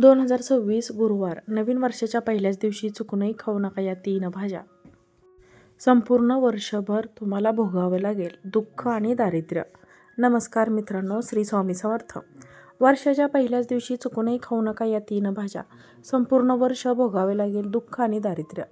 दोन हजार सव्वीस गुरुवार नवीन वर्षाच्या पहिल्याच दिवशी चुकूनही खाऊ नका या तीन भाज्या. संपूर्ण वर्षभर तुम्हाला भोगावं लागेल दुःख आणि दारिद्र्य. नमस्कार मित्रांनो श्री स्वामी समर्थ. वर्षाच्या पहिल्याच दिवशी चुकूनही खाऊ नका या तीन भाज्या. संपूर्ण वर्ष भोगावे लागेल दुःख आणि दारिद्र्य.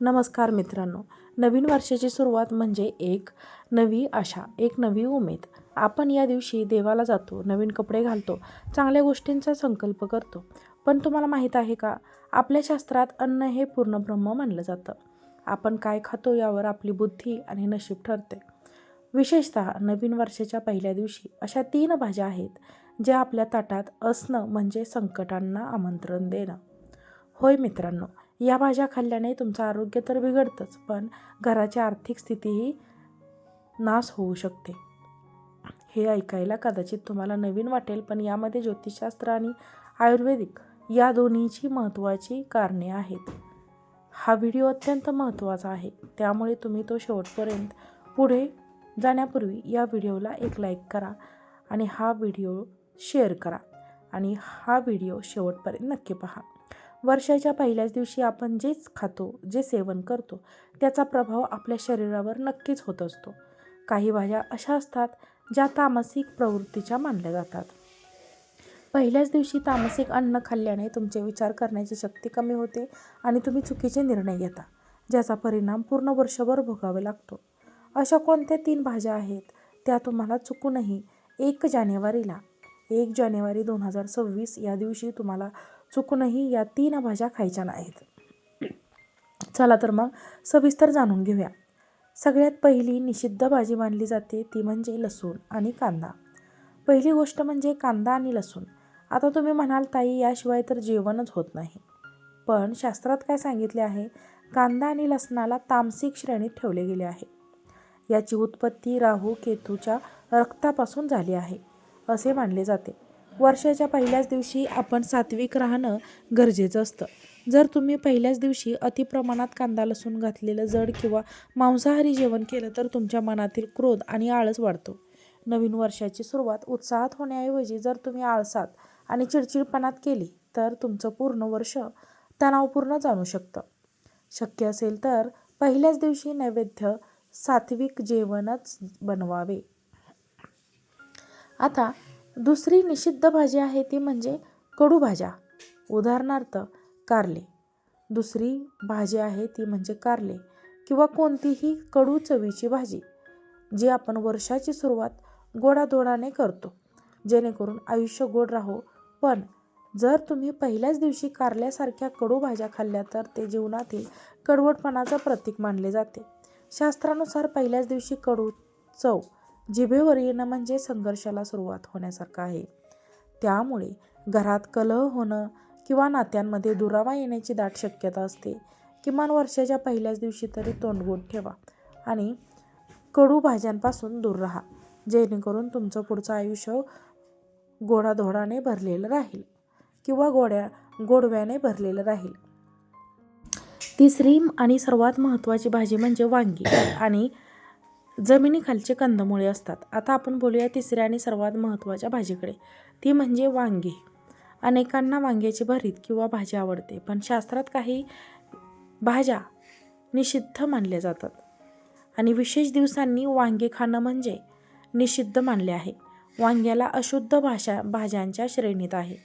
नमस्कार मित्रांनो नवीन वर्षाची सुरुवात म्हणजे एक नवी आशा एक नवी उमेद. आपण या दिवशी देवाला जातो नवीन कपडे घालतो चांगल्या गोष्टींचा संकल्प करतो. पण तुम्हाला माहीत आहे का? आपल्या शास्त्रात अन्न हे पूर्ण ब्रह्म मानलं जातं. आपण काय खातो यावर आपली बुद्धी आणि नशीब ठरते. विशेषतः नवीन वर्षाच्या पहिल्या दिवशी अशा तीन भाज्या आहेत ज्या आपल्या ताटात असणं म्हणजे संकटांना आमंत्रण देणं. होय मित्रांनो या भाज्या खाल्ल्याने तुमचं आरोग्य तर बिघडतंच पण घराची आर्थिक स्थितीही नाश होऊ शकते. हे ऐकायला कदाचित तुम्हाला नवीन वाटेल पण यामध्ये ज्योतिषशास्त्र आणि आयुर्वेदिक या दोन्हीची महत्त्वाची कारणे आहेत. हा व्हिडिओ अत्यंत महत्त्वाचा आहे. त्यामुळे तुम्ही तो शेवटपर्यंत पुढे जाण्यापूर्वी या व्हिडिओला एक लाईक करा आणि हा व्हिडिओ शेअर करा आणि हा व्हिडिओ शेवटपर्यंत नक्की पहा. वर्षाच्या पहिल्याच दिवशी आपण जेच खातो जे सेवन करतो त्याचा प्रभाव आपल्या शरीरावर नक्कीच होत असतो. काही भाज्या अशा असतात ज्या तामसिक प्रवृत्तीच्या मानल्या जातात. पहिल्याच दिवशी तामसिक अन्न खाल्ल्याने तुमचे विचार करण्याची शक्ती कमी होते आणि तुम्ही चुकीचे निर्णय घेता ज्याचा परिणाम पूर्ण वर्षभर भोगावे लागतो. अशा कोणत्या तीन भाज्या आहेत? त्या तुम्हाला चुकूनही एक जानेवारीला एक जानेवारी दोन हजार सव्वीस या दिवशी तुम्हाला चुकूनही या तीन भाज्या खायच्या नाहीत. चला तर मग सविस्तर जाणून घेऊया. सगळ्यात पहिली निषिद्ध भाजी मानली जाते ती म्हणजे लसूण आणि कांदा. पहिली गोष्ट म्हणजे कांदा आणि लसूण. आता तुम्ही म्हणाल ताई याशिवाय तर जेवणच होत नाही. पण शास्त्रात काय सांगितले आहे? कांदा आणि लसणाला तामसिक श्रेणीत ठेवले गेले आहे. याची उत्पत्ती राहू केतूच्या रक्तापासून झाली आहे असे मानले जाते. वर्षाच्या पहिल्याच दिवशी आपण सात्विक राहणं गरजेचं असतं. जर तुम्ही पहिल्याच दिवशी अतिप्रमाणात कांदा लसूण घातलेलं जड किंवा मांसाहारी जेवण केलं तर तुमच्या मनातील क्रोध आणि आळस वाढतो. नवीन वर्षाची सुरुवात उत्साहात होण्याऐवजी जर तुम्ही आळसात आणि चिडचिडपणात केली तर तुमचं पूर्ण वर्ष तणावपूर्ण जाणू शकतं. शक्य असेल तर पहिल्याच दिवशी नैवेद्य सात्विक जेवणच बनवावे. आता दुसरी निषिद्ध भाजी आहे ती म्हणजे कडू भाज्या उदाहरणार्थ कारले. दुसरी भाजी आहे ती म्हणजे कारले किंवा कोणतीही कडू चवीची भाजी जी आपण वर्षाची सुरुवात गोडाधोडाने करतो जेणेकरून आयुष्य गोड राहो पण जर तुम्ही पहिल्याच दिवशी कारल्यासारख्या कडू भाज्या खाल्ल्या तर ते जीवनातील कडवटपणाचं प्रतीक मानले जाते. शास्त्रानुसार पहिल्याच दिवशी कडू चव जिभेवर येणं म्हणजे संघर्षाला सुरुवात होण्यासारखं आहे. त्यामुळे घरात कलह होणं किंवा नात्यांमध्ये दुरावा येण्याची दाट शक्यता असते. किमान वर्षाच्या पहिल्याच दिवशी तरी तोंडगोड ठेवा आणि कडू भाज्यांपासून दूर राहा जेणेकरून तुमचं पुढचं आयुष्य गोडाधोडाने भरलेलं राहील किंवा गोड्या गोडव्याने भरलेलं राहील. तिसरी आणि सर्वात महत्त्वाची भाजी म्हणजे वांगी आणि जमिनीखालचे कंदमुळे असतात. आता आपण बोलूया तिसऱ्या आणि सर्वात महत्त्वाच्या भाजीकडे. ती म्हणजे वांगी. अनेकांना वांग्याची भरीत किंवा भाजी आवडते पण शास्त्रात काही भाज्या निषिद्ध मानल्या जातात. आणि विशेष दिवसांनी वांगे खाणं म्हणजे निषिद्ध मानले आहे. वांग्याला अशुद्ध भाषा भाज्यांच्या श्रेणीत आहे.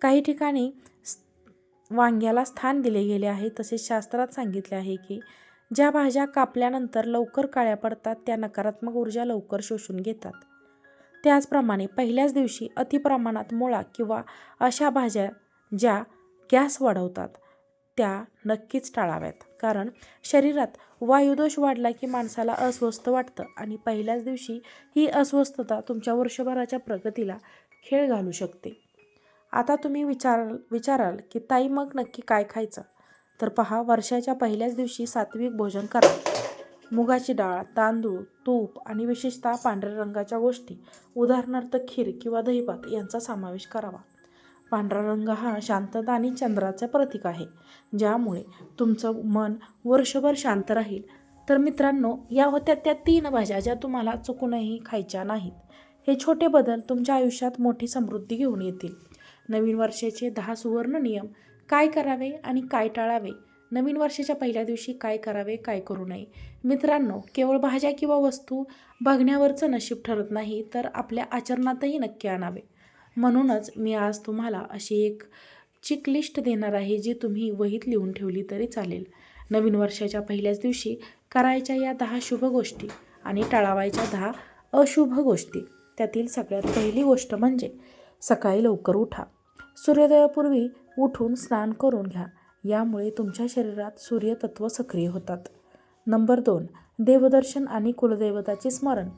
काही ठिकाणी वांग्याला स्थान दिले गेले आहे. तसेच शास्त्रात सांगितले आहे की ज्या भाज्या कापल्यानंतर लवकर काळ्या पडतात त्या नकारात्मक ऊर्जा लवकर शोषून घेतात. त्याचप्रमाणे पहिल्याच दिवशी अतिप्रमाणात मुळा किंवा अशा भाज्या ज्या गॅस वाढवतात त्या नक्कीच टाळाव्यात. कारण शरीरात वायुदोष वाढला की माणसाला अस्वस्थ वाटतं आणि पहिल्याच दिवशी ही अस्वस्थता तुमच्या वर्षभराच्या प्रगतीला खेळ घालू शकते. आता तुम्ही विचार विचाराल की ताई मग नक्की काय खायचं? तर पहा वर्षाच्या पहिल्याच दिवशी सात्विक भोजन करा. मुगाची डाळ तांदूळ तूप आणि विशेषतः पांढऱ्या रंगाच्या गोष्टी उदाहरणार्थ खीर किंवा दहीभात यांचा समावेश करावा. पांढरा रंग हा शांतता आणि चंद्राचं प्रतीक आहे. ज्यामुळे तुमचं मन वर्षभर शांत राहील. तर मित्रांनो या होत्या त्या तीन भाज्या ज्या तुम्हाला चुकूनही खायच्या नाहीत. हे छोटे बदल तुमच्या आयुष्यात मोठी समृद्धी घेऊन येतील. नवीन वर्षाचे दहा सुवर्ण नियम काय करावे आणि काय टाळावे? नवीन वर्षाच्या पहिल्या दिवशी काय करावे काय करू नये? मित्रांनो केवळ भाज्या किंवा वस्तू बघण्यावरचं नशीब ठरत नाही तर आपल्या आचरणातही नक्की आणावे. म्हणूनच मी आज तुम्हाला अशी एक चिक लिस्ट देणार आहे जी तुम्ही वहीत लिहून ठेवली तरी चालेल. नवीन वर्षाच्या पहिल्याच दिवशी करायच्या या दहा शुभ गोष्टी आणि टाळावायच्या दहा अशुभ गोष्टी. त्यातील सगळ्यात पहिली गोष्ट म्हणजे सकाळी लवकर उठा. सूर्योदयापूर्वी उठून स्नान करून घ्या. यामुळे तुमच्या शरीरात सूर्यतत्व सक्रिय होतात. नंबर दोन देवदर्शन आणि कुलदैवताचे स्मरण.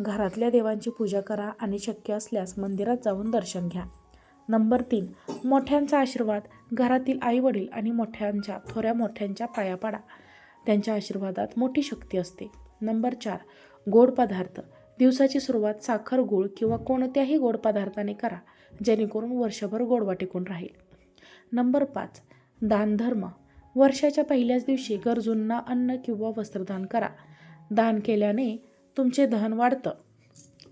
घरातल्या देवांची पूजा करा आणि शक्य असल्यास मंदिरात जाऊन दर्शन घ्या. नंबर तीन मोठ्यांचा आशीर्वाद. घरातील आईवडील आणि मोठ्यांच्या थोड्या मोठ्यांच्या पाया पाडा. त्यांच्या आशीर्वादात मोठी शक्ती असते. नंबर चार गोड पदार्थ. दिवसाची सुरुवात साखर गूळ किंवा कोणत्याही गोड पदार्थाने करा जेणेकरून वर्षभर गोडवा टिकून राहील. नंबर पाच दानधर्म. वर्षाच्या पहिल्याच दिवशी गरजूंना अन्न किंवा वस्त्रदान करा. दान केल्याने तुमचे धन वाढतं.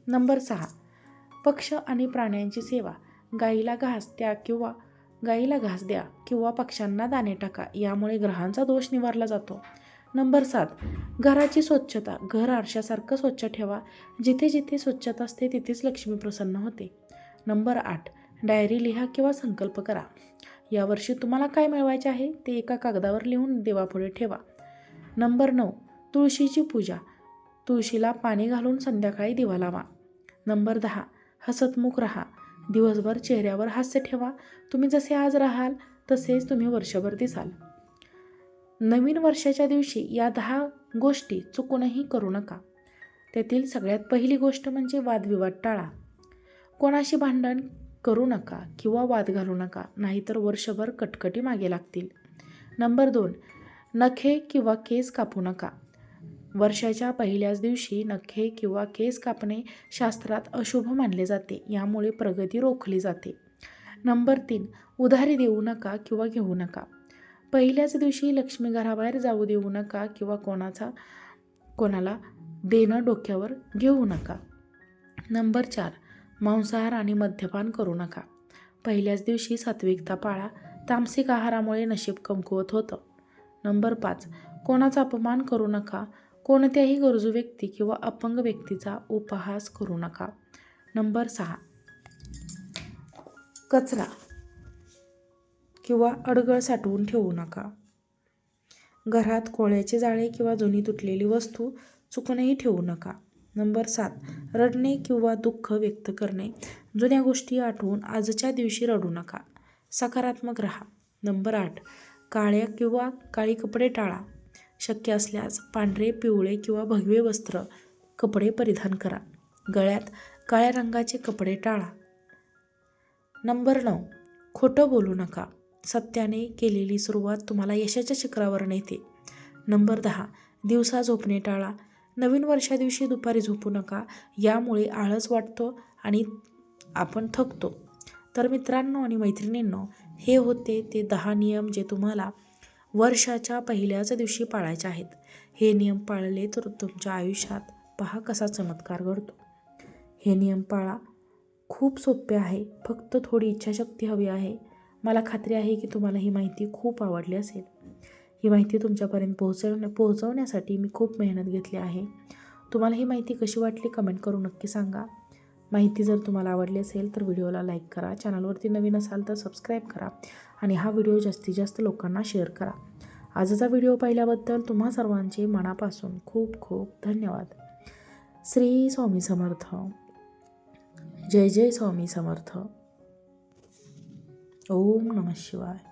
नंबर सहा. पक्ष आणि प्राण्यांची सेवा. गाईला घास द्या किंवा गाईला घास द्या किंवा पक्ष्यांना दाणे टाका यामुळे ग्रहांचा दोष निवारला जातो. नंबर सात. घराची स्वच्छता. घर आरशासारखं स्वच्छ ठेवा. जिथे जिथे स्वच्छता असते तिथेच लक्ष्मी प्रसन्न होते. नंबर आठ. डायरी लिहा किंवा संकल्प करा. यावर्षी तुम्हाला काय मिळवायचे आहे ते एका कागदावर लिहून देवापुढे ठेवा. नंबर नऊ. तुळशीची पूजा. तुळशीला पाणी घालून संध्याकाळी दिवा लावा. नंबर दहा हसतमुख राहा. दिवसभर चेहऱ्यावर हास्य ठेवा. तुम्ही जसे आज राहाल तसेच तुम्ही वर्षभर दिसाल. नवीन वर्षाच्या दिवशी या दहा गोष्टी चुकूनही करू नका. त्यातील सगळ्यात पहिली गोष्ट म्हणजे वादविवाद टाळा. कोणाशी भांडण करू नका किंवा वाद घालू नका नाहीतर वर्षभर कटकटी मागे लागतील. नंबर दोन नखे किंवा केस कापू नका. वर्षाच्या पहिल्याच दिवशी नखे किंवा केस कापणे शास्त्रात अशुभ मानले जाते. यामुळे प्रगती रोखली जाते. नंबर तीन उधारी देऊ नका किंवा घेऊ नका. पहिल्याच दिवशी लक्ष्मी घराबाहेर जाऊ देऊ नका किंवा कोणाचा कोणाला देणं डोक्यावर घेऊ नका. नंबर चार मांसाहार आणि मद्यपान करू नका. पहिल्याच दिवशी सात्विकता पाळा. तामसिक आहारामुळे नशीब कमकुवत होतं. नंबर पाच कोणाचा अपमान करू नका. कोणत्याही गरजू व्यक्ती किंवा अपंग व्यक्तीचा उपहास करू नका. नंबर सहा. कचरा किंवा अडगळ साठवून ठेवू नका. घरात कोळ्याचे जाळे किंवा जुनी तुटलेली वस्तू चुकूनही ठेवू नका. नंबर सात. रडणे किंवा दुःख व्यक्त करणे. जुन्या गोष्टी आठवून आजच्या दिवशी रडू नका. सकारात्मक राहा. नंबर आठ. काळ्या किंवा काळी कपडे टाळा. शक्य असल्यास पांढरे पिवळे किंवा भगवे वस्त्र कपडे परिधान करा. गळ्यात काळ्या रंगाचे कपडे टाळा. नंबर नऊ. खोटं बोलू नका. सत्याने केलेली सुरुवात तुम्हाला यशाच्या शिखरावर नेते. नंबर दहा. दिवसा झोपणे टाळा. नवीन वर्षा दिवशी दुपारी झोपू नका. यामुळे आळस वाटतो आणि आपण थकतो. तर मित्रांनो आणि मैत्रिणींनो हे होते ते दहा नियम जे तुम्हाला वर्षाच्या पहिल्याच दिवशी पाळायचे आहेत. हे नियम पाळले तर तुमच्या आयुष्यात पहा कसा चमत्कार घडतो. हे नियम पाळा. खूप सोपे आहे. फक्त थोडी इच्छाशक्ती हवी आहे. मला खात्री आहे की तुम्हाला ही माहिती खूप आवडली असेल. ही माहिती तुमच्यापर्यंत पोहोचवण्या पोहोचवण्यासाठी मी खूप मेहनत घेतली आहे. तुम्हाला ही माहिती कशी वाटली कमेंट करून नक्की सांगा. माहिती जर तुम्हाला आवडली असेल तर व्हिडिओला लाईक करा. चॅनलवरती नवीन असाल तर सबस्क्राईब करा. आणि हा व्हिडिओ जास्तीत जास्त लोकांना शेअर करा. आजचा व्हिडिओ पाहिल्याबद्दल तुम्हा सर्वांचे मनापासून खूप खूप धन्यवाद. श्री स्वामी समर्थ. जय जय स्वामी समर्थ. ओम नमः शिवाय.